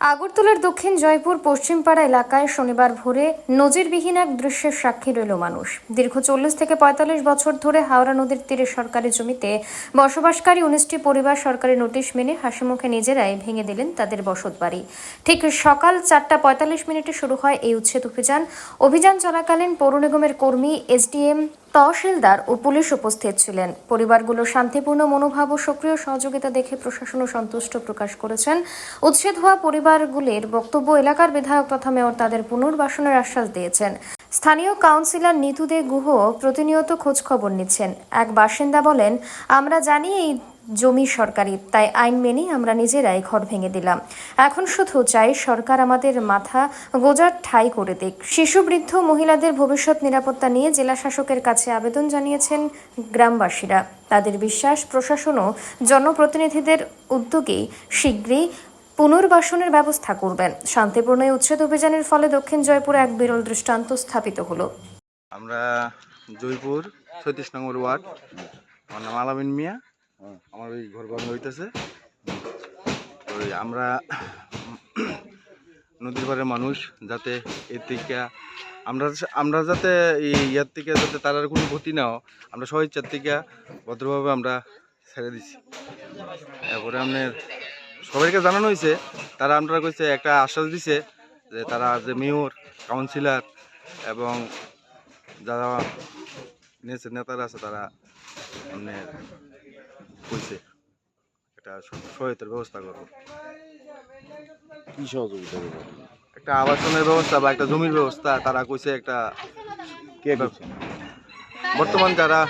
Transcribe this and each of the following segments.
আগরতলার দক্ষিণ জয়পুর পশ্চিমপাড়া এলাকায় শনিবার ভোরে নজিরবিহীন এক দৃশ্যের সাক্ষী রইল মানুষ। দীর্ঘ চল্লিশ থেকে পঁয়তাল্লিশ বছর ধরে হাওড়া নদীর তীরে সরকারি জমিতে বসবাসকারী উনিশটি পরিবার সরকারি নোটিশ মেনে হাসিমুখে নিজেরাই ভেঙে দিলেন তাদের বসত বাড়ি ঠিক সকাল চারটা পঁয়তাল্লিশ মিনিটে শুরু হয় এই উচ্ছেদ অভিযান। অভিযান চলাকালীন পৌর নিগমের কর্মী, এসডিএম তহসিলদার ও পুলিশ উপস্থিত ছিলেন। পরিবারগুলো শান্তিপূর্ণ মনোভাব ও সক্রিয় সহযোগিতা দেখে প্রশাসনও সন্তুষ্ট প্রকাশ করেছেন। উচ্ছেদ হওয়া পরিবারগুলির বক্তব্য এলাকার বিধায়ক তথা মেয়র তাদের পুনর্বাসনের আশ্বাস দিয়েছেন। স্থানীয় কাউন্সিলর নিতু দে গুহ প্রতিনিয়ত খোঁজখবর নিচ্ছেন। এক বাসিন্দা বলেন, আমরা জানি এই জমি সরকারি, তাই আইন মেনেই আমরা নিজেরাই ঘর ভেঙে দিলাম। এখন শুধু চাই সরকার আমাদের মাথা গোজার ঠাই করে দিক। শিশু, বৃদ্ধ, মহিলাদের ভবিষ্যৎ নিরাপত্তা নিয়ে জেলা শাসকের কাছে আবেদন জানিয়েছেন গ্রামবাসীরা। তাদের বিশ্বাস প্রশাসনও জনপ্রতিনিধিদের উদ্যোগেই শীঘ্রই পুনর্বাসনের ব্যবস্থা করবেন। শান্তিপূর্ণ এই উচ্ছেদ অভিযানের ফলে দক্ষিণ জয়পুরে এক বিরল দৃষ্টান্ত স্থাপিত হলো। আমরা জয়পুর ছত্রিশ নম্বর ওয়ার্ড। আমার নাম আলামিন মিয়া। আমার ওই ঘর বানানো হইতেছে। ওই আমরা নদীর পাড়ের মানুষ যাতে এর থেকে আমরা আমরা যাতে ইয়ার থেকে যাতে তার আর কোনো ক্ষতি না আমরা স্বইচ্ছার থেকে ভদ্রভাবে আমরা ছেড়ে দিছি। এরপরে আপনার সবাইকে জানানো হয়েছে তারা আমরা কইছে, একটা আশ্বাস দিছে যে তারা যে মেয়র, কাউন্সিলর এবং যারা নেতারা আছে তারা মানে কইছে এটা সহায়তার ব্যবস্থা করব। কি সহযোগিতা করবে? একটা আবাসনের ব্যবস্থা বা একটা জমির ব্যবস্থা তারা কইছে একটা কে করছে বর্তমান যারা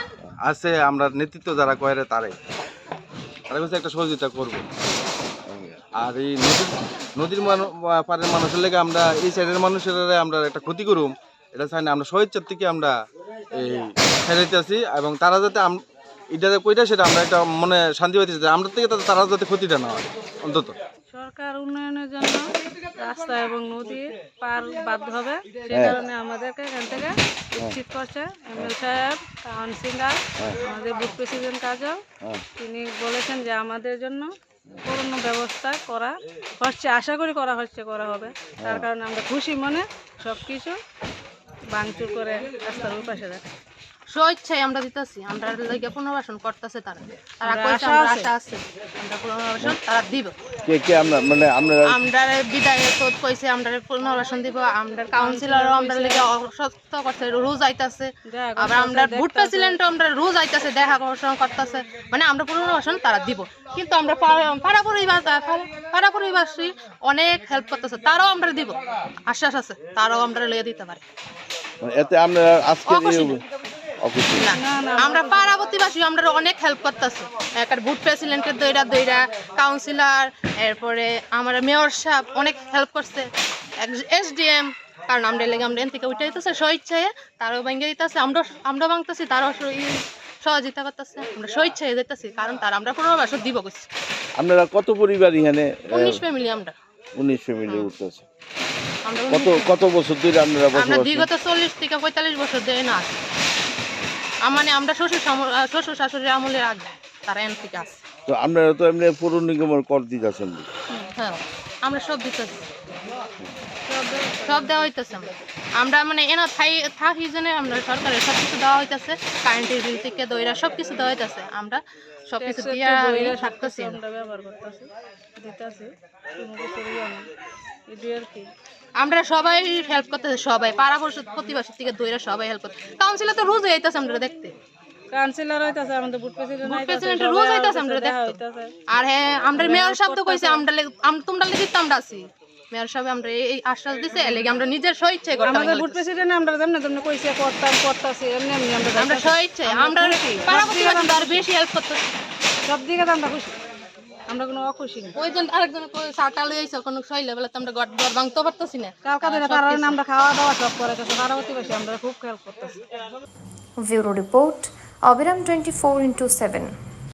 আছে আমরা নেতৃত্ব যারা কয়রে তারাই। তারা কইছে একটা সহযোগিতা করব। আর এই নদীর নদীর পাড়ের মানুষের লেগে আমরা এই সাইডের মানুষের আমরা একটা ক্ষতি করুম। এটা চাই না আমরা স্বেচ্ছার থেকে আমরা এই ছেড়াইতে আছি এবং তারা যাতে এটা কইটা সেটা আমরা একটা মনে শান্তি পাইতেছি আমরা থেকে তারা যাতে ক্ষতিটা না হয় অন্তত। সরকার উন্নয়নের জন্য রাস্তা এবং নদী পার বাধ্য হবে। সেই হ্যাঁ। কারণে আমাদেরকে এখান থেকে উচিত করছে এমএল সাহেব কাউন্সিলর আমাদের বুথ প্রেসিডেন্ট কাজল। হ্যাঁ। তিনি বলেছেন যে আমাদের জন্য পূর্ণ ব্যবস্থা করা হচ্ছে আশা করি করা হচ্ছে করা হবে। তার কারণে আমরা খুশি মনে সব কিছু ভাঙচুর করে রাস্তার ওই পাশে রাখি স্বেচ্ছায় আমরা দিতেছি আমরা লাগে পুনর্বাসন করতেছে তারা। তারা কইছে আশা আমরা আছে। আশা আছে আমরা পুনর্বাসন তারা দিব। কে কে আমরা মানে আমরা আমরা বিদায় তো কইছে আমরা পুনর্বাসন দিব। আমরা কাউন্সিলরও আমরা অসত্য করছে রোজ আইতাছে আবার আমরা দেখতাছে। প্রেসিডেন্টও আমরা রোজ আইতাছে দেখা করছেন করতেছে। মানে আমরা পুনর্বাসন তারা দিব। কিন্তু আমরা পাড়া পরিবার পাড়া পরিবাসী অনেক হেল্প করতেছে তারাও আমরা দিব। আশ্বাস আছে তারাও আমরা লিয়ে দিতে পারি। এতে আমরা আজকে আমরা পাড়া প্রতিবাসী আমরা অনেক হেল্প করতেছি। একটা বুথ প্রেসিডেন্টের দইরা দইরা কাউন্সিলর এরপরে আমার মেয়র সাহেব অনেক হেল্প করছে। এসডিএম কারণ আমরা লেগে আমরা এন থেকে উঠে দিতেছে স্বেচ্ছায় তারাও ভেঙে দিতেছে আমরা আমরা ভাঙতেছি তারাও সহযোগিতা করতেছে আমরা স্বেচ্ছায় দিতেছি কারণ তারা আমরা পুনর্বাসন দিব করছি আপনারা কত পরিবার এখানে উনিশ ফ্যামিলি আমরা। উনিশ ফ্যামিলি উঠতেছে? কত কত বছর ধরে আপনারা আমরা বিগত চল্লিশ থেকে পঁয়তাল্লিশ বছর ধরে না মানে আমরা শ্বশুর শ্বশুর শাশুড়ির আমলের আগে তারা এন থেকে আছে। তো আপনারা তো এমনি পৌর নিগমের কর দিতেছেন। হ্যাঁ আমরা সব দিতেছি। সব দেওয়া হইতেছে। আমরা আমরা মানে এনা থাই থাকি জন্য আমরা সরকারের সব কিছু দেওয়া হইতেছে কারেন্টের বিল থেকে দইরা সব কিছু দেওয়া হইতেছে। আমরা সব কিছু দিয়া সব থাকতেছি। আমরা ব্যবহার করতেছি দিতেছি কোনো কিছু ইয়ে এটাই আর কি? আমরা সবাই হেল্প করতেছি সবাই। পাড়া পরিষদ প্রতিবাসী থেকে দইরা সবাই হেল্প করতে কাউন্সিলর তো রোজ আইতেছে আমরা দেখতে। কাউন্সিলর হইতাছে আমাদের বুট প্রেসিডেন্ট প্রেসিডেন্ট রোজ আইতাছে আমরা দেখতে। আর হ্যাঁ আমরা মেয়র তো কইছে আমরা লেগে- তোমরা লেগে তো আমরা আছি। মেয়র সাহেব আমরা এই আশ্বাস দিছে এর লেগে আমরা নিজের স্বইচ্ছায় করতে আমাদের বুট প্রেসিডেন্ট আমরা যেমন তেমনি কইছে করতাম করতাছি এমনি এমনি আমরা আমরা যাইতাছি। স্বইচ্ছায় আমরা পাড়া প্রতিবাসী আর বেশি হেল্প করতেছি সব দিকে আমরা খুশি। আমরা কোনো অখুশি না। ওইজন আরেকজন সাটা লই আইছে কোনো সইলে বলে তো আমরা গট গট ভাঙতে পারতেছি না। কালকা দিনে তারা আমরা খাওয়া দাওয়া সব করে গেছে পাড়া প্রতিবেশী আমরা খুব হেল্প করতেছি। ব্যুরো রিপোর্ট অবিরাম টোয়েন্টি ফোর ইন্টু সেভেন।